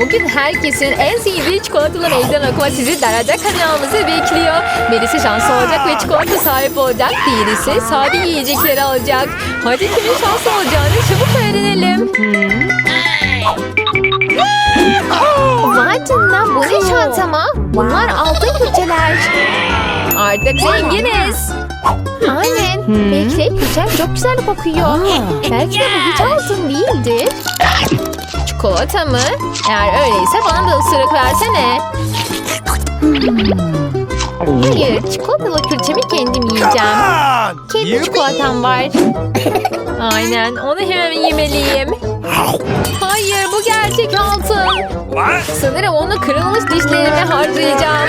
Bugün herkesin en sevdiği çikolatalı meydan okuma sizi Darada kanalımızı bekliyor. Birisi şanslı olacak ve çikolata sahip olacak. Diğerisi sade yiyecekleri alacak. Hadi kimin şanslı olacağını çabuk öğrenelim. Vay canına bu ne çantama? Bunlar altın külçeler. Artık zenginiz. Aynen. Bekle külçem çok güzel kokuyor. Belki de bu hiç altın değildir. Çikolata mı? Eğer öyleyse bana da ısırık versene. Hayır, çikolatalı külçemi kendim yiyeceğim. Kendi çikolatam var. Aynen, onu hemen yemeliyim. Hayır, bu gerçek altın. Sanırım onu kırılmış dişlerime harcayacağım.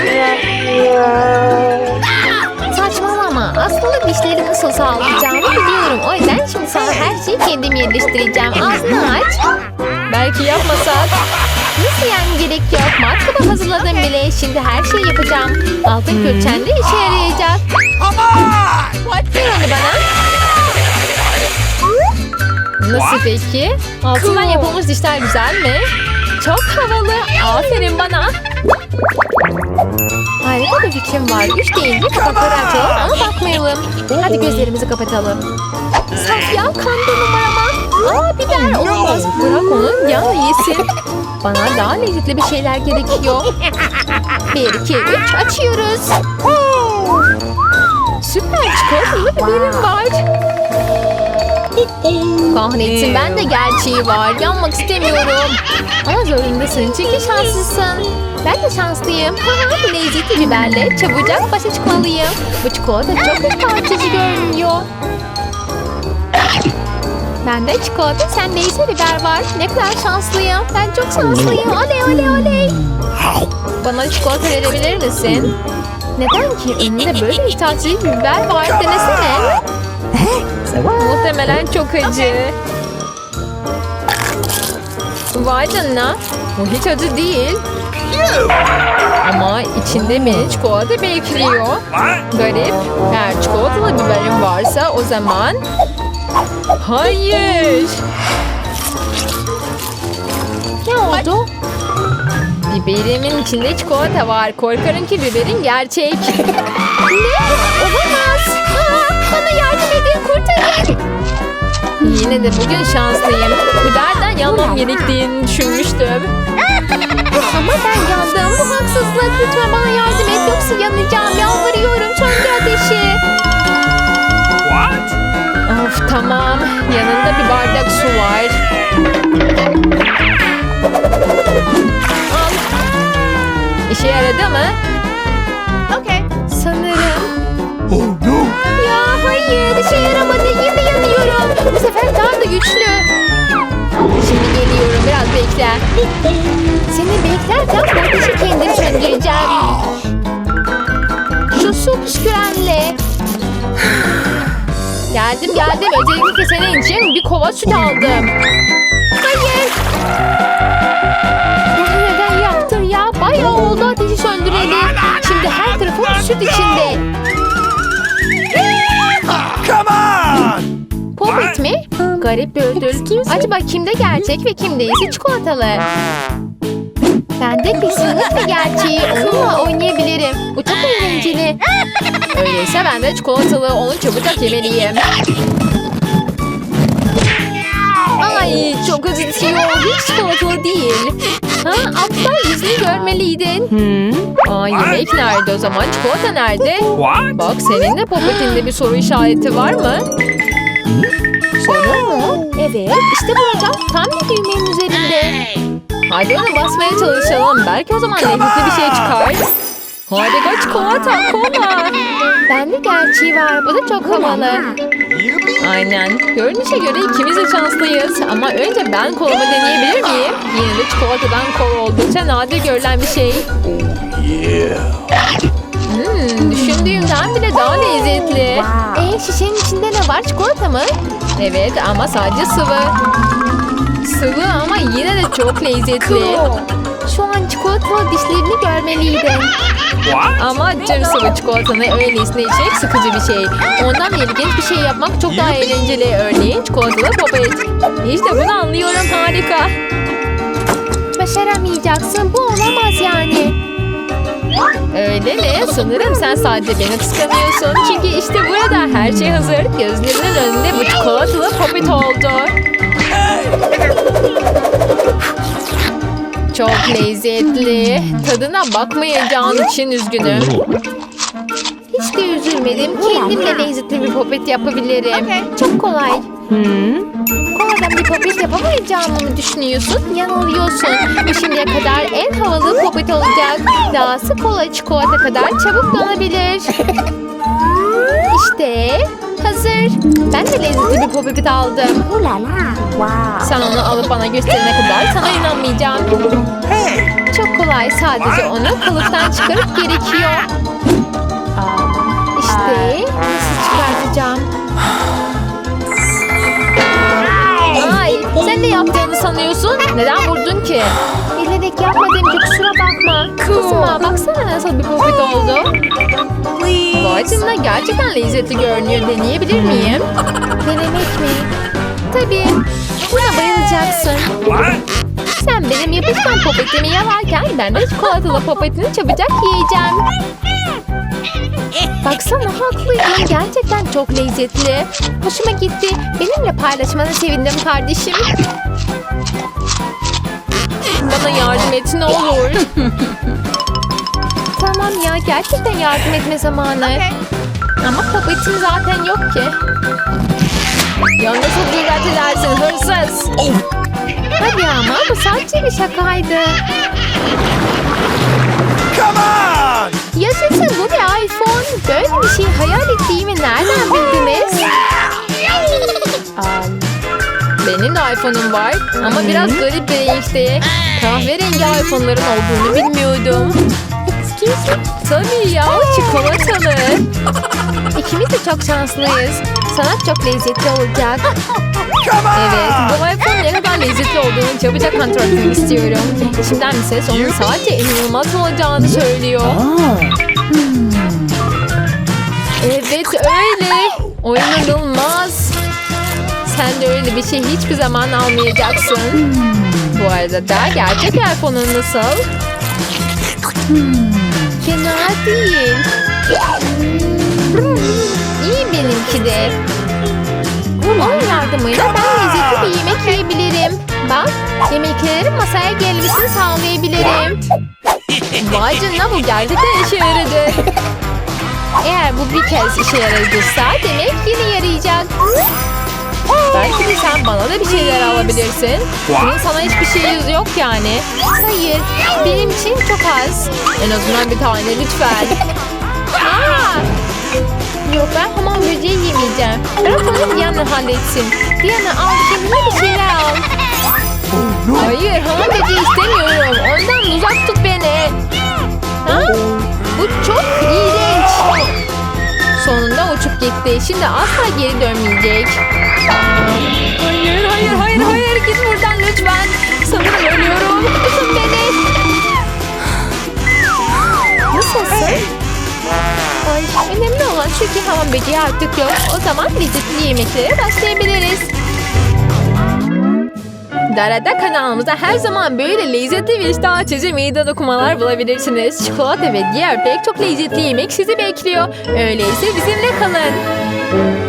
Saçmalama. Aslında dişlerimi nasıl sağlayacağımı biliyorum. O yüzden şimdi sana her şeyi kendim yerleştireceğim. Ağzını aç. Belki yapmasak. Nasıl yani gerek yok. Matkabı hazırladım bile. Şimdi her şeyi yapacağım. Altın külçen de işe yarayacak. Ver onu bana. Nasıl peki? Altından yapılmış dişler güzel mi? Çok havalı. Aferin bana. Harika bir fikrim var. Üç deyince kapakları açalım ama bakmayalım. Hadi gözlerimizi kapatalım. Safya kanda numarama. Aa biber olamaz. Bırak onu yan yesin. Bana daha lezzetli bir şeyler gerekiyor. Bir, iki, üç açıyoruz. Süper çikolatalı biberim var. Kahretsin ben de gerçeği var. Yanmak istemiyorum. Ama zorundasın çünkü şanslısın. Ben de şanslıyım. Haha, Lezzetli biberle çabucak başa çıkmalıyım. Bu çikolata çok ürpertici görünüyor. Bende çikolata, sende ise biber var. Ne kadar şanslıyım. Ben çok şanslıyım. Oley oley oley. Bana çikolata verebilir misin? Neden ki? Önünde böyle bir biber var. Denesene. Muhtemelen çok acı. Vay canına. Bu hiç acı değil. Ama içinde beni çikolata bekliyor. Garip. Eğer çikolatalı biberim varsa o zaman... Hayır. Ne oldu? Biberimin içinde çikolata var. Korkarım ki biberin gerçek. ne? Olamaz. Aa, bana yardım edin kurtarın. Yine de bugün şanslıyım. Biberden yanmam gerektiğini düşünmüştüm. Ama ben yandım. Bu haksızlık. Lütfen bana yardım et. Yoksa yanacağım. İşe yaradı mı? Okay. Sanırım. Oh no! Ya hayır işe yaramadı. Yine yanıyorum. Bu sefer daha da güçlü. Şimdi geliyorum. Biraz bekle. Seni beklerken bu ateşi kendim söndüreceğim. Şu su püskürenle. Geldim geldim. Özellikle senin için bir kova süt aldım. Hayır. Bunu neden yaptın ya? Bayağı oldu Şimdi her tarafım süt içinde. Come on! Popet mi? Garip bir ödül. Acaba kimde gerçek ve kimde ise çikolatalı? Bende kesinlikle gerçeği. Onunla oynayabilirim. Bu çok eğlenceli. Öyleyse ben de çikolatalı. Onu çabucak yemeliyim. Ay çok acıtıyor. Hiç çikolatalı değil. Ha, aptal yüzünü görmeliydin. Aa, yemek nerede o zaman? Çikolata nerede? What? Bak senin de popetinde bir soru işareti var mı? Soru mu? Evet işte burada. Tam bir düğmenin üzerinde. Hadi ona basmaya çalışalım. Belki o zaman lezzetli bir şey çıkar. Hadi kaç çikolata kola. Bende gerçeği var. Bu da çok havalı. Aynen. Görünüşe göre ikimiz de şanslıyız. Ama önce ben kolamı deneyebilir miyim? Yine de çikolatadan kola oldukça nadir görülen bir şey. Hmm, düşündüğümden bile daha lezzetli. Ee, şişenin içinde ne var? Çikolata mı? Evet ama sadece sıvı. Sıvı ama yine de çok lezzetli. Şu an çikolatalı dişlerini görmeliydin. Ama tüm sıvı çikolatanı öylesine içmek sıkıcı bir şey. Ondan ilginç bir şey yapmak çok daha eğlenceli. Örneğin çikolatalı popet. İşte bunu anlıyorum harika. Ve inanmayacaksın. Bu olamaz yani. Öyle mi? Sanırım sen sadece beni kıskanıyorsun. Çünkü işte burada her şey hazır. Gözlerinin önünde bu çikolatalı popit oldu. Çok lezzetli. Tadına bakmayacağın için üzgünüm. Hiç de üzülmedim. Kendimle lezzetli bir popet yapabilirim. Çok kolay. Koladan bir popet yapamayacağımı mı düşünüyorsun? Yanılıyorsun. Bu şimdiye kadar en havalı popet olacak. Dahası kola çikolata kadar çabuk donabilir. Hazır. Ben de lezzetli bir popet aldım. Sen onu alıp bana gösterene kadar sana inanmayacağım. Çok kolay. Sadece onu kalıptan çıkarıp gerekiyor. İşte nasıl çıkartacağım? Ay, sen ne yaptığını sanıyorsun? Neden vurdun ki? Bilerek yapmadım kusura bakma. Kızma baksana nasıl bir popit oldu. Vay canına gerçekten lezzetli görünüyor. Deneyebilir miyim? Denemek mi? Tabii. Buna bayılacaksın. Sen benim yapışkan popetimi yalarken ben de çikolatalı popetini çabucak yiyeceğim. Baksana haklıydın. Gerçekten çok lezzetli. Hoşuma gitti. Benimle paylaşmana sevindim kardeşim. Bana yardım et ne olur. tamam ya gerçekten yardım etme zamanı. Ama popetim zaten yok ki. Ya nasıl cüret edersin hırsız? Hadi ama bu sadece bir şakaydı. Come on! Yaşasın bu bir iPhone. Böyle bir şey hayal ettiğimi nereden bildiniz? Benim de iPhone'um var ama biraz garip bir renkte. Kahverengi iPhone'ların olduğunu bilmiyordum. Excuse me? Tabii ya çikolatalı. İkimiz de çok şanslıyız. Sana çok lezzetli olacak. Evet, bu iPhone ne kadar lezzetli olduğunu çabucak kontrol etmek istiyorum. İçimden bir ses onun sadece inanılmaz olacağını söylüyor. Evet öyle. O inanılmaz. Sen de öyle bir şey hiçbir zaman almayacaksın. Bu arada da gerçek iPhone'un nasıl? Fena değil. İyi benimki de. Onun yardımıyla ben lezzetli bir yemek yiyebilirim. Bak, yemeklerin masaya gelmesini sağlayabilirim. Vay canına bu gerçekten işe yaradı. Eğer bu bir kez işe yaradıysa demek yine yarayacak. Belki de sen bana da bir şeyler alabilirsin. Bunun sana hiçbir şeyi yok yani. Hayır, benim için çok az. En azından bir tane lütfen. Aa! Yok ben hamam böceği yemeyeceğim. Bırak onu Diana halletsin. Diana al kendine bir şeyler al. Hayır hamam böceği istemiyorum. Ondan uzak tut beni. Ha? Bu çok iğrenç. Sonunda uçup gitti. Şimdi asla geri dönmeyecek. Hayır hayır hayır hayır git buradan lütfen. Sanırım ölüyorum. Tutun beni. Nasılsın? Ay, önemli olan ki hamam böceği artık yok. O zaman lezzetli yemeklere başlayabiliriz. Darada kanalımızda her zaman böyle lezzetli ve iştah açıcı meydan okumalar bulabilirsiniz. Çikolata ve diğer pek çok lezzetli yemek sizi bekliyor. Öyleyse bizimle kalın.